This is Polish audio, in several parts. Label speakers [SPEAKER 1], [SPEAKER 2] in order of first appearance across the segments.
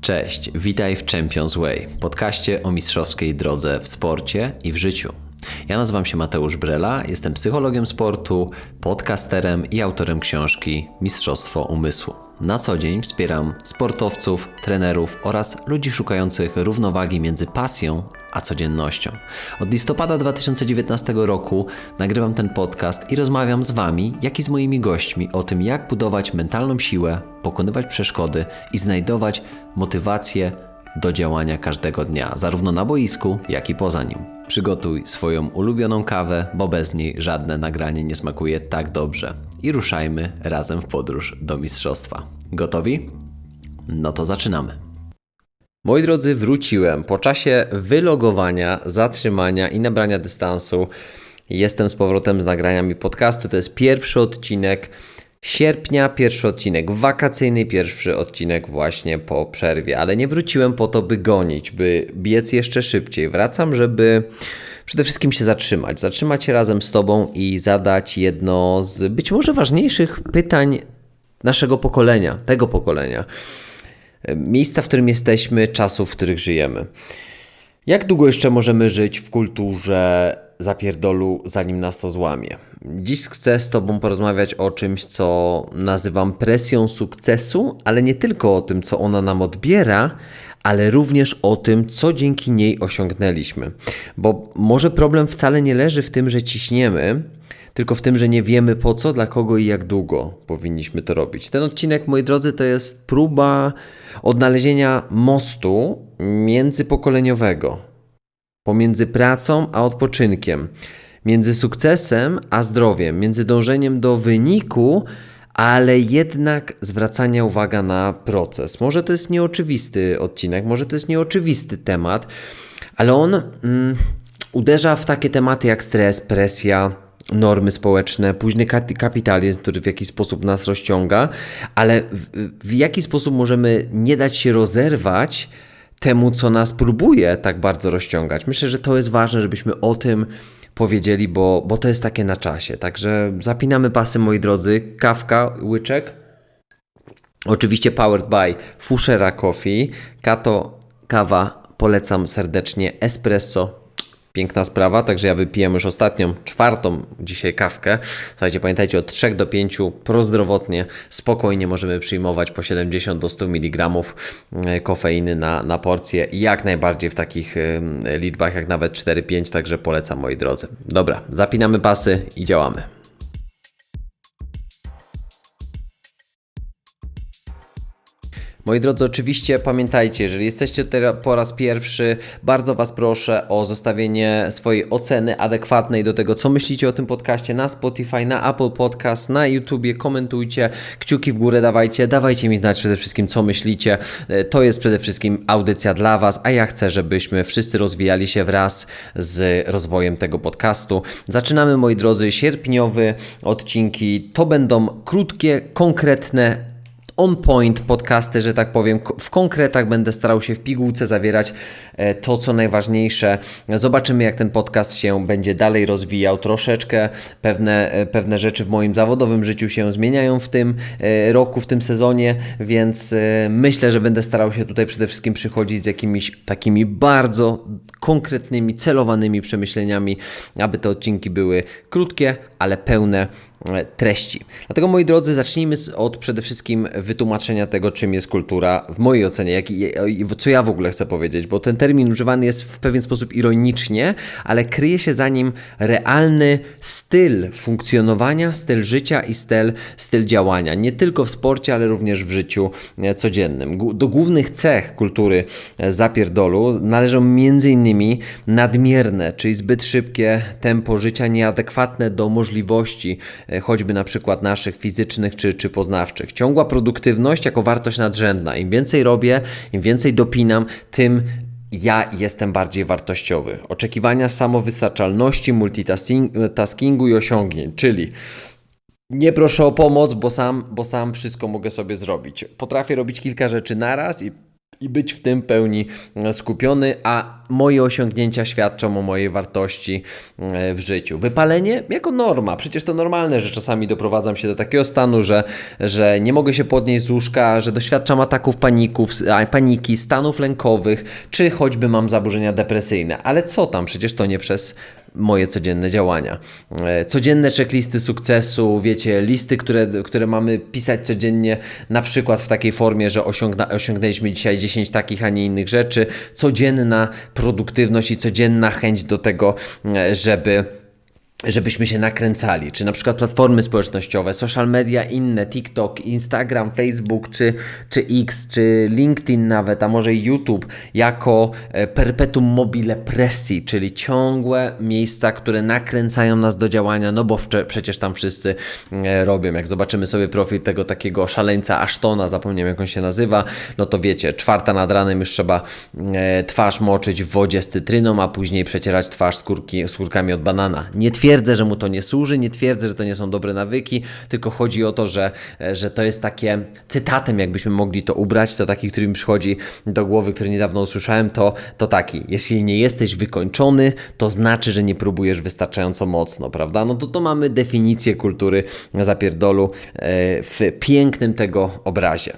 [SPEAKER 1] Cześć, witaj w Champions Way, podcaście o mistrzowskiej drodze w sporcie i w życiu. Ja nazywam się Mateusz Brela, jestem psychologiem sportu, podcasterem i autorem książki Mistrzostwo Umysłu. Na co dzień wspieram sportowców, trenerów oraz ludzi szukających równowagi między pasją a codziennością. Od listopada 2019 roku nagrywam ten podcast i rozmawiam z Wami, jak i z moimi gośćmi o tym, jak budować mentalną siłę, pokonywać przeszkody i znajdować motywację do działania każdego dnia, zarówno na boisku, jak i poza nim. Przygotuj swoją ulubioną kawę, bo bez niej żadne nagranie nie smakuje tak dobrze. I ruszajmy razem w podróż do mistrzostwa. Gotowi? No to zaczynamy. Moi drodzy, wróciłem po czasie wylogowania, zatrzymania i nabrania dystansu. Jestem z powrotem z nagraniami podcastu. To jest pierwszy odcinek sierpnia, pierwszy odcinek wakacyjny, pierwszy odcinek właśnie po przerwie, ale nie wróciłem po to, by gonić, by biec jeszcze szybciej. Wracam, żeby przede wszystkim się zatrzymać, zatrzymać się razem z Tobą i zadać jedno z być może ważniejszych pytań naszego pokolenia, tego pokolenia. Miejsca, w którym jesteśmy, czasów, w których żyjemy. Jak długo jeszcze możemy żyć w kulturze zapierdolu, zanim nas to złamie? Dziś chcę z Tobą porozmawiać o czymś, co nazywam presją sukcesu, ale nie tylko o tym, co ona nam odbiera, ale również o tym, co dzięki niej osiągnęliśmy. Bo może problem wcale nie leży w tym, że ciśniemy, tylko w tym, że nie wiemy po co, dla kogo i jak długo powinniśmy to robić. Ten odcinek, moi drodzy, to jest próba odnalezienia mostu międzypokoleniowego pomiędzy pracą a odpoczynkiem, między sukcesem a zdrowiem, między dążeniem do wyniku, ale jednak zwracania uwagi na proces. Może to jest nieoczywisty odcinek, może to jest nieoczywisty temat, ale on mm, uderza w takie tematy jak stres, presja, normy społeczne, późny kapitalizm, który w jakiś sposób nas rozciąga, ale w, w jaki sposób możemy nie dać się rozerwać temu, co nas próbuje tak bardzo rozciągać. Myślę, że to jest ważne, żebyśmy o tym powiedzieli, bo, bo to jest takie na czasie. Także zapinamy pasy, moi drodzy. Kawka, łyczek. Oczywiście powered by Fushera Coffee. Kato kawa polecam serdecznie. Espresso Piękna sprawa, także ja wypiłem już ostatnią, czwartą dzisiaj kawkę. Słuchajcie, pamiętajcie, od 3 do 5 prozdrowotnie, spokojnie możemy przyjmować po 70 do 100 mg e, kofeiny na, na porcję jak najbardziej w takich liczbach jak nawet 4-5, także polecam moi drodzy. Dobra, zapinamy pasy i działamy. Moi drodzy, oczywiście pamiętajcie, jeżeli jesteście tutaj po raz pierwszy, bardzo Was proszę o zostawienie swojej oceny adekwatnej do tego, co myślicie o tym podcaście na Spotify, na Apple Podcast, na YouTubie. Komentujcie, kciuki w górę dawajcie, dawajcie mi znać przede wszystkim, co myślicie. E, to jest przede wszystkim audycja dla Was, a ja chcę, żebyśmy wszyscy rozwijali się wraz z rozwojem tego podcastu. Zaczynamy, moi drodzy, sierpniowy odcinki. To będą krótkie, konkretne on point podcasty, że tak powiem. W konkretach będę starał się w pigułce zawierać e, to, co najważniejsze. Zobaczymy, jak ten podcast się będzie dalej rozwijał. Troszeczkę pewne, e, pewne rzeczy w moim zawodowym życiu się zmieniają w tym e, roku, w tym sezonie, więc myślę, że będę starał się tutaj przede wszystkim przychodzić z jakimiś takimi bardzo konkretnymi, celowanymi przemyśleniami, aby te odcinki były krótkie, ale pełne treści. Dlatego moi drodzy, zacznijmy od przede wszystkim wytłumaczenia tego, czym jest kultura w mojej ocenie, jak, co ja w ogóle chcę powiedzieć, bo ten termin używany jest w pewien sposób ironicznie, ale kryje się za nim realny styl funkcjonowania, styl życia i styl, styl działania. Nie tylko w sporcie, ale również w życiu e, codziennym. Do głównych cech kultury e, zapierdolu należą m.in. nadmierne, czyli zbyt szybkie tempo życia, nieadekwatne do możliwości E, choćby na przykład naszych fizycznych czy, czy poznawczych. Ciągła produktywność jako wartość nadrzędna. Im więcej robię, im więcej dopinam, tym ja jestem bardziej wartościowy. Oczekiwania samowystarczalności, multitaskingu i osiągnięć, czyli nie proszę o pomoc, bo sam, bo sam wszystko mogę sobie zrobić. Potrafię robić kilka rzeczy naraz i i być w tym pełni skupiony, a moje osiągnięcia świadczą o mojej wartości e, w życiu. Wypalenie jako norma. Przecież to normalne, że czasami doprowadzam się do takiego stanu, że, że nie mogę się podnieść z łóżka, że doświadczam ataków paników, paniki, stanów lękowych, czy choćby mam zaburzenia depresyjne. Ale co tam? Przecież to nie przez moje codzienne działania. E, Codzienne checklisty sukcesu, wiecie, listy, które, które mamy pisać codziennie, na przykład w takiej formie, że osiągna, osiągnęliśmy dzisiaj 10 takich, a nie innych rzeczy. Codzienna produktywność i codzienna chęć do tego, e, żeby żebyśmy się nakręcali, czy na przykład platformy społecznościowe, social media inne, TikTok, Instagram, Facebook, czy, czy X, czy LinkedIn nawet, a może YouTube, jako e, perpetuum mobile presji, czyli ciągłe miejsca, które nakręcają nas do działania, no bo przecież tam wszyscy e, robią. Jak zobaczymy sobie profil tego takiego szaleńca Ashtona, zapomniałem jak on się nazywa, no to wiecie, czwarta nad ranem już trzeba e, twarz moczyć w wodzie z cytryną, a później przecierać twarz skórki, skórkami od banana. Nie twierdzę, że mu to nie służy, nie twierdzę, że to nie są dobre nawyki, tylko chodzi o to, że, że to jest takie cytatem, jakbyśmy mogli to ubrać, to taki, który mi przychodzi do głowy, który niedawno usłyszałem, to, to taki, jeśli nie jesteś wykończony, to znaczy, że nie próbujesz wystarczająco mocno, prawda? No to to mamy definicję kultury zapierdolu e, w pięknym tego obrazie.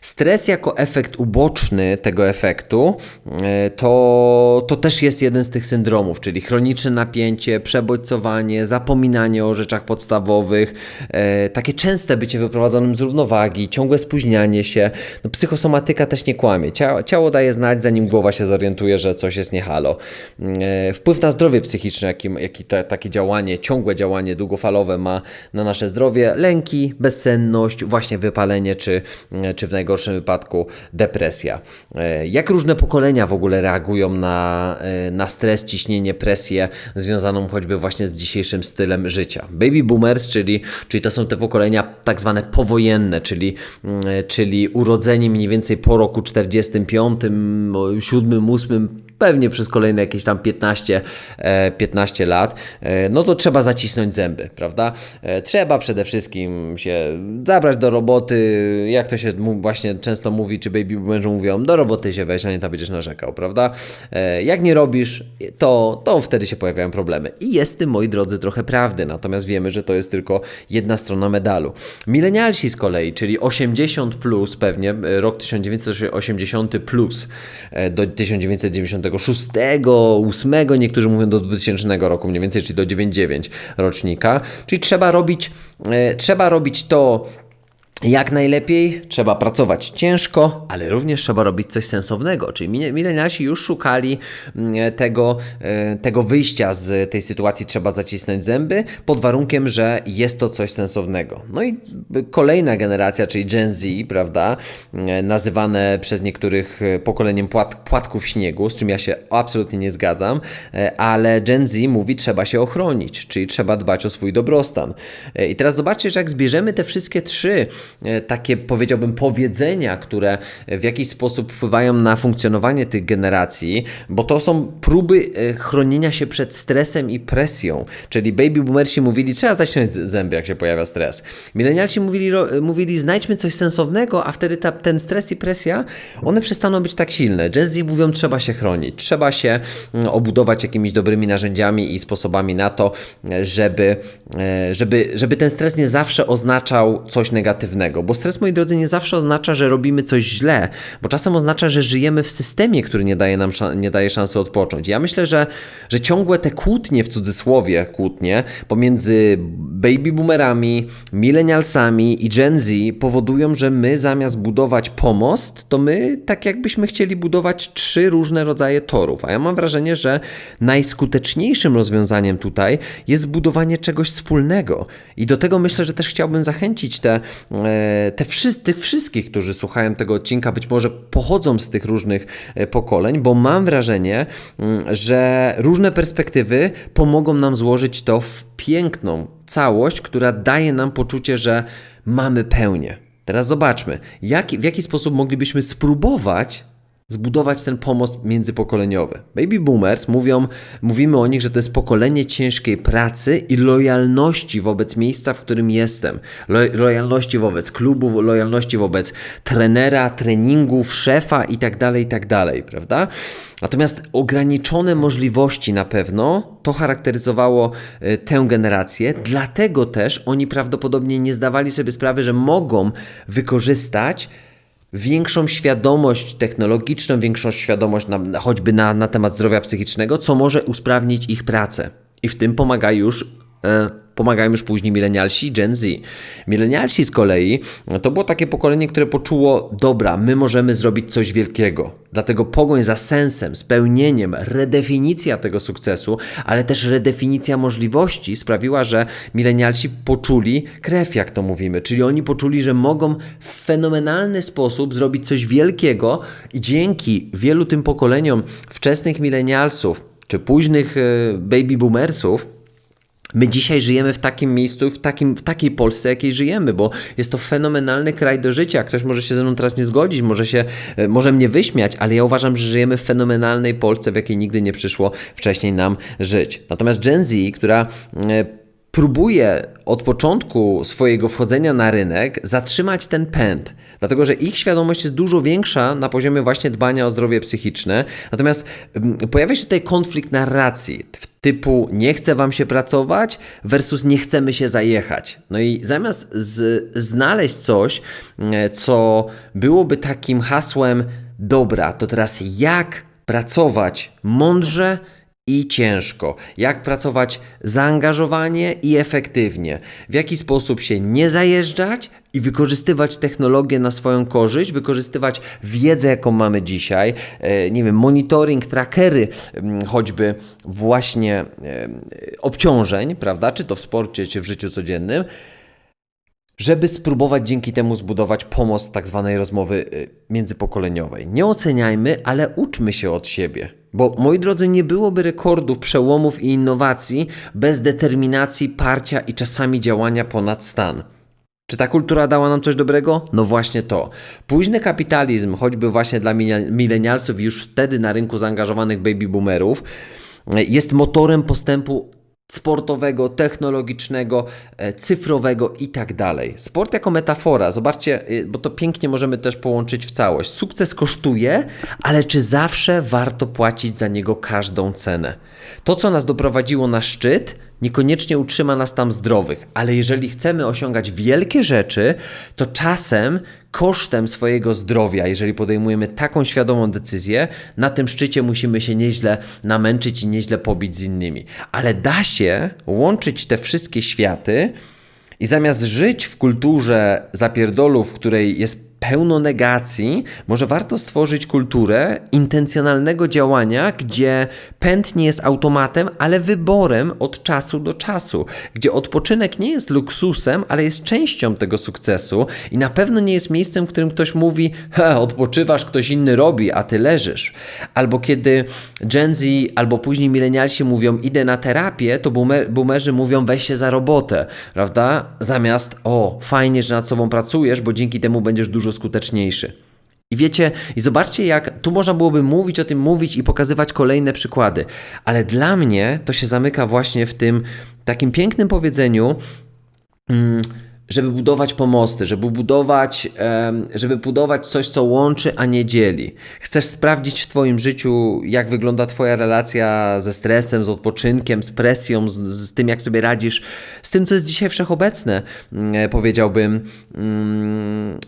[SPEAKER 1] Stres jako efekt uboczny tego efektu e, to, to też jest jeden z tych syndromów, czyli chroniczne napięcie, przebodźcowanie, zapominanie o rzeczach podstawowych, e, takie częste bycie wyprowadzonym z równowagi, ciągłe spóźnianie się. No, psychosomatyka też nie kłamie. Ciało, ciało daje znać, zanim głowa się zorientuje, że coś jest niehalo. E, wpływ na zdrowie psychiczne, jaki, jaki takie działanie, ciągłe działanie długofalowe ma na nasze zdrowie, lęki, bezsenność, właśnie wypalenie, czy, czy w najgorszym wypadku depresja. E, Jak różne pokolenia w ogóle reagują na, na stres, ciśnienie, presję związaną choćby właśnie z dzisiejszym stylem życia. Baby boomers, czyli, czyli to są te pokolenia tak zwane powojenne, czyli, mm, czyli urodzeni mniej więcej po roku 45, 7, 8, pewnie przez kolejne jakieś tam 15, 15 e, lat, e, no to trzeba zacisnąć zęby, prawda? E, trzeba przede wszystkim się zabrać do roboty, jak to się właśnie często mówi, czy baby boomerzy mówią, do roboty się weź, a nie ta będziesz narzekał, prawda? Jak nie robisz, to, to wtedy się pojawiają problemy. I jest tym, moi drodzy, trochę prawdy, natomiast wiemy, że to jest tylko jedna strona medalu. Milenialsi z kolei, czyli 80 plus pewnie, rok 1980 plus do 1990 96, 8, niektórzy mówią do 2000 roku mniej więcej, czyli do 99 rocznika. Czyli trzeba robić, e, trzeba robić to jak najlepiej, trzeba pracować ciężko, ale również trzeba robić coś sensownego. Czyli mile- milenialsi już szukali mm, tego, e, tego wyjścia z tej sytuacji, trzeba zacisnąć zęby, pod warunkiem, że jest to coś sensownego. No i kolejna generacja, czyli Gen Z, prawda, e, nazywane przez niektórych e, pokoleniem płat, płatków śniegu, z czym ja się absolutnie nie zgadzam, e, ale Gen Z mówi, trzeba się ochronić, czyli trzeba dbać o swój dobrostan. I teraz zobaczcie, że jak zbierzemy te wszystkie trzy takie, powiedziałbym, powiedzenia, które w jakiś sposób wpływają na funkcjonowanie tych generacji, bo to są próby e, chronienia się przed stresem i presją. Czyli baby boomersi mówili, trzeba zaciąć z- zęby, jak się pojawia stres. Milenialsi mówili, ro- mówili znajdźmy coś sensownego, a wtedy ta, ten stres i presja, one przestaną być tak silne. Gen Z mówią, trzeba się chronić, trzeba się mm, obudować jakimiś dobrymi narzędziami i sposobami na to, e, żeby, e, żeby, żeby ten stres nie zawsze oznaczał coś negatywnego. Bo stres, moi drodzy, nie zawsze oznacza, że robimy coś źle, bo czasem oznacza, że żyjemy w systemie, który nie daje nam nie daje szansy odpocząć. Ja myślę, że, że ciągłe te kłótnie, w cudzysłowie kłótnie, pomiędzy baby boomerami, millennialsami i Gen Z powodują, że my zamiast budować pomost, to my tak jakbyśmy chcieli budować trzy różne rodzaje torów. A ja mam wrażenie, że najskuteczniejszym rozwiązaniem tutaj jest budowanie czegoś wspólnego. I do tego myślę, że też chciałbym zachęcić te, e, te wszyscy, tych wszystkich, którzy słuchają tego odcinka, być może pochodzą z tych różnych e, pokoleń, bo mam wrażenie, mm, że różne perspektywy pomogą nam złożyć to w piękną całość, która daje nam poczucie, że mamy pełnię. Teraz zobaczmy, jak, w jaki sposób moglibyśmy spróbować zbudować ten pomost międzypokoleniowy. Baby boomers mówią, mówimy o nich, że to jest pokolenie ciężkiej pracy i lojalności wobec miejsca, w którym jestem. Lo lojalności wobec klubu, lojalności wobec trenera, treningów, szefa itd., tak itd., tak prawda? Natomiast ograniczone możliwości na pewno to charakteryzowało y, tę generację, dlatego też oni prawdopodobnie nie zdawali sobie sprawy, że mogą wykorzystać większą świadomość technologiczną, większą świadomość na, choćby na, na temat zdrowia psychicznego, co może usprawnić ich pracę. I w tym pomaga już pomagają już później milenialsi, Gen Z. Milenialsi z kolei to było takie pokolenie, które poczuło, dobra, my możemy zrobić coś wielkiego. Dlatego pogoń za sensem, spełnieniem, redefinicja tego sukcesu, ale też redefinicja możliwości sprawiła, że milenialsi poczuli krew, jak to mówimy. Czyli oni poczuli, że mogą w fenomenalny sposób zrobić coś wielkiego i dzięki wielu tym pokoleniom wczesnych milenialsów czy późnych e, baby boomersów, My dzisiaj żyjemy w takim miejscu, w, takim, w takiej Polsce, jakiej żyjemy, bo jest to fenomenalny kraj do życia. Ktoś może się ze mną teraz nie zgodzić, może, się, e, może mnie wyśmiać, ale ja uważam, że żyjemy w fenomenalnej Polsce, w jakiej nigdy nie przyszło wcześniej nam żyć. Natomiast Gen Z, która e, próbuje od początku swojego wchodzenia na rynek zatrzymać ten pęd, dlatego że ich świadomość jest dużo większa na poziomie właśnie dbania o zdrowie psychiczne. Natomiast pojawia się tutaj konflikt narracji typu nie chce wam się pracować versus nie chcemy się zajechać. No i zamiast z, znaleźć coś, co byłoby takim hasłem dobra, to teraz jak pracować mądrze, i ciężko. Jak pracować zaangażowanie i efektywnie. W jaki sposób się nie zajeżdżać i wykorzystywać technologię na swoją korzyść, wykorzystywać wiedzę, jaką mamy dzisiaj, e, nie wiem, monitoring, trackery, mm, choćby właśnie e, obciążeń, prawda, czy to w sporcie, czy w życiu codziennym, żeby spróbować dzięki temu zbudować pomost tak zwanej rozmowy e, międzypokoleniowej. Nie oceniajmy, ale uczmy się od siebie. Bo moi drodzy, nie byłoby rekordów, przełomów i innowacji bez determinacji, parcia i czasami działania ponad stan. Czy ta kultura dała nam coś dobrego? No właśnie to. Późny kapitalizm, choćby właśnie dla milenialsów już wtedy na rynku zaangażowanych baby boomerów, jest motorem postępu sportowego, technologicznego, e, cyfrowego i tak dalej. Sport jako metafora, zobaczcie, y, bo to pięknie możemy też połączyć w całość. Sukces kosztuje, ale czy zawsze warto płacić za niego każdą cenę? To, co nas doprowadziło na szczyt, niekoniecznie utrzyma nas tam zdrowych, ale jeżeli chcemy osiągać wielkie rzeczy, to czasem kosztem swojego zdrowia, jeżeli podejmujemy taką świadomą decyzję, na tym szczycie musimy się nieźle namęczyć i nieźle pobić z innymi. Ale da się łączyć te wszystkie światy i zamiast żyć w kulturze zapierdolu, w której jest pełno negacji, może warto stworzyć kulturę intencjonalnego działania, gdzie pęd nie jest automatem, ale wyborem od czasu do czasu, gdzie odpoczynek nie jest luksusem, ale jest częścią tego sukcesu i na pewno nie jest miejscem, w którym ktoś mówi, he, odpoczywasz, ktoś inny robi, a ty leżysz. Albo kiedy Gen Z, albo później milenialsi mówią, idę na terapię, to boomer, boomerzy mówią, weź się za robotę, prawda? Zamiast, o, fajnie, że nad sobą pracujesz, bo dzięki temu będziesz dużo dużo skuteczniejszy. I wiecie, i zobaczcie, jak tu można byłoby mówić o tym, mówić i pokazywać kolejne przykłady, ale dla mnie to się zamyka właśnie w tym takim pięknym powiedzeniu. Mm, żeby budować pomosty, żeby budować, żeby budować coś, co łączy, a nie dzieli. Chcesz sprawdzić w Twoim życiu, jak wygląda Twoja relacja ze stresem, z odpoczynkiem, z presją, z, z tym, jak sobie radzisz, z tym, co jest dzisiaj wszechobecne, mm, powiedziałbym mm,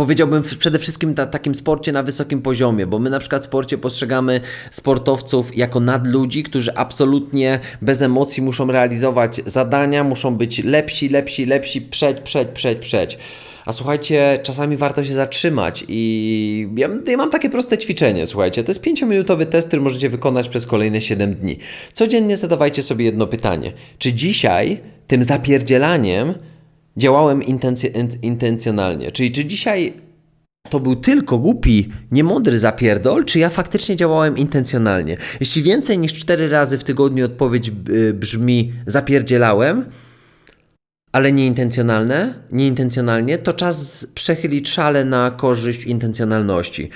[SPEAKER 1] powiedziałbym przede wszystkim na takim sporcie na wysokim poziomie, bo my na przykład w sporcie postrzegamy sportowców jako nadludzi, którzy absolutnie bez emocji muszą realizować zadania, muszą być lepsi, lepsi, lepsi, przeć, przeć, przeć, przeć. A słuchajcie, czasami warto się zatrzymać i ja, ja mam takie proste ćwiczenie, słuchajcie, to jest 5-minutowy test, który możecie wykonać przez kolejne 7 dni. Codziennie zadawajcie sobie jedno pytanie. Czy dzisiaj tym zapierdzielaniem działałem intencjonalnie. Czyli czy dzisiaj to był tylko głupi, niemądry zapierdol, czy ja faktycznie działałem intencjonalnie? Jeśli więcej niż cztery razy w tygodniu odpowiedź brzmi zapierdzielałem,
[SPEAKER 2] ale nieintencjonalne, nieintencjonalnie, to czas przechylić szale na korzyść intencjonalności.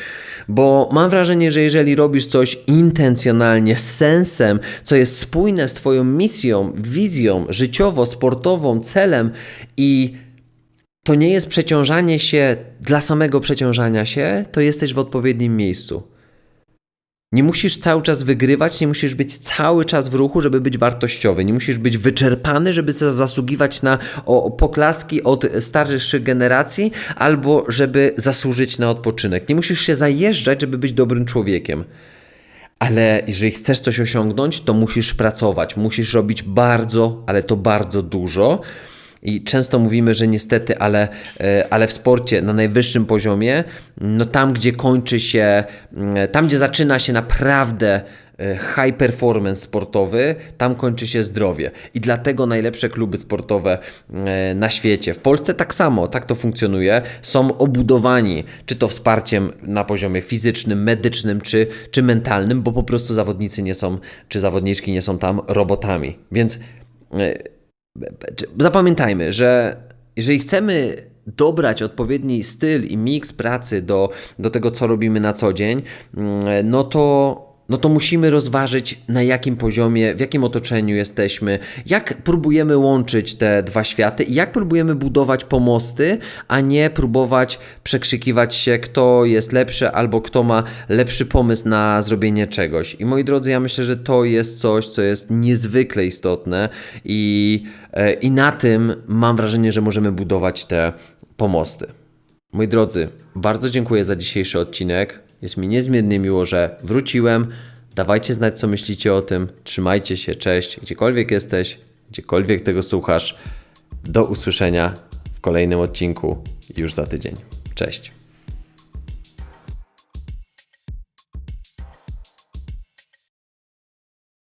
[SPEAKER 2] Bo mam wrażenie, że jeżeli robisz coś intencjonalnie, z sensem, co jest spójne z Twoją misją, wizją, życiowo, sportową, celem i to nie jest przeciążanie się dla samego przeciążania się, to jesteś w odpowiednim miejscu. Nie musisz cały czas wygrywać, nie musisz być cały czas w ruchu, żeby być wartościowy. Nie musisz być wyczerpany, żeby za- zasługiwać na o, poklaski od starszych generacji, albo żeby zasłużyć na odpoczynek. Nie musisz się zajeżdżać, żeby być dobrym człowiekiem. Ale jeżeli chcesz coś osiągnąć, to musisz pracować, musisz robić bardzo, ale to bardzo dużo. I często mówimy, że niestety, ale, e, ale w sporcie na najwyższym poziomie, no tam, gdzie kończy się, mm, tam, gdzie zaczyna się naprawdę e, high performance sportowy, tam kończy się zdrowie. I dlatego najlepsze kluby sportowe e, na świecie, w Polsce tak samo, tak to funkcjonuje, są obudowani, czy to wsparciem na poziomie fizycznym, medycznym, czy, czy mentalnym, bo po prostu zawodnicy nie są, czy zawodniczki nie są tam robotami. Więc Zapamiętajmy, że jeżeli chcemy dobrać odpowiedni styl i miks pracy do, do tego, co robimy na co dzień, mm, no to, no to musimy rozważyć, na jakim poziomie, w jakim otoczeniu jesteśmy, jak próbujemy łączyć te dwa światy i jak próbujemy budować pomosty, a nie próbować przekrzykiwać się, kto jest lepszy albo kto ma lepszy pomysł na zrobienie czegoś. I moi drodzy, ja myślę, że to jest coś, co jest niezwykle istotne i, e, i na tym mam wrażenie, że możemy budować te pomosty. Moi drodzy, bardzo dziękuję za dzisiejszy odcinek. Jest mi niezmiernie miło, że wróciłem. Dawajcie znać, co myślicie o tym. Trzymajcie się, cześć, gdziekolwiek jesteś, gdziekolwiek tego słuchasz. Do usłyszenia w kolejnym odcinku już za tydzień. Cześć.